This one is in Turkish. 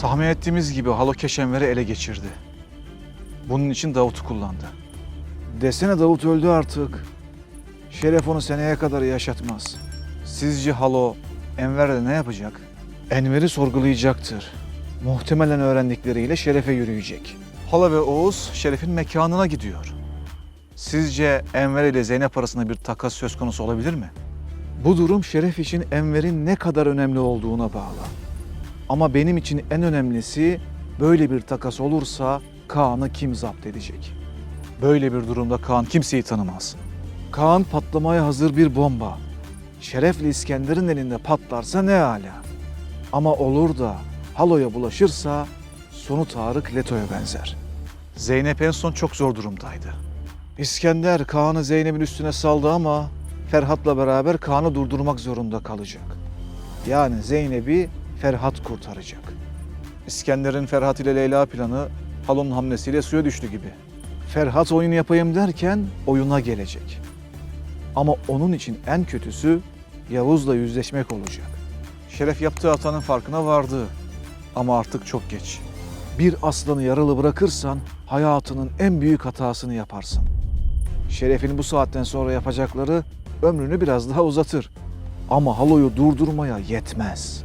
Tahmin ettiğimiz gibi Halo Keşenver'i ele geçirdi. Bunun için Davut'u kullandı. Desene Davut öldü artık. Şeref onu seneye kadar yaşatmaz. Sizce Halo Enver'le ne yapacak? Enver'i sorgulayacaktır. Muhtemelen öğrendikleriyle Şeref'e yürüyecek. Hala ve Oğuz Şeref'in mekanına gidiyor. Sizce Enver ile Zeynep arasında bir takas söz konusu olabilir mi? Bu durum Şeref için Enver'in ne kadar önemli olduğuna bağlı. Ama benim için en önemlisi böyle bir takas olursa Kaan'ı kim zapt edecek? Böyle bir durumda Kaan kimseyi tanımaz. Kaan patlamaya hazır bir bomba. Şerefli İskender'in elinde patlarsa ne ala. Ama olur da Halo'ya bulaşırsa sonu Tarık Leto'ya benzer. Zeynep en son çok zor durumdaydı. İskender Kaan'ı Zeynep'in üstüne saldı ama Ferhat'la beraber Kaan'ı durdurmak zorunda kalacak. Yani Zeynep'i Ferhat kurtaracak. İskender'in Ferhat ile Leyla planı Halo'nun hamlesiyle suya düştü gibi. Ferhat oyun yapayım derken oyuna gelecek. Ama onun için en kötüsü Yavuz'la yüzleşmek olacak. Şeref yaptığı hatanın farkına vardı. Ama artık çok geç. Bir aslanı yaralı bırakırsan hayatının en büyük hatasını yaparsın. Şeref'in bu saatten sonra yapacakları ömrünü biraz daha uzatır. Ama Halo'yu durdurmaya yetmez.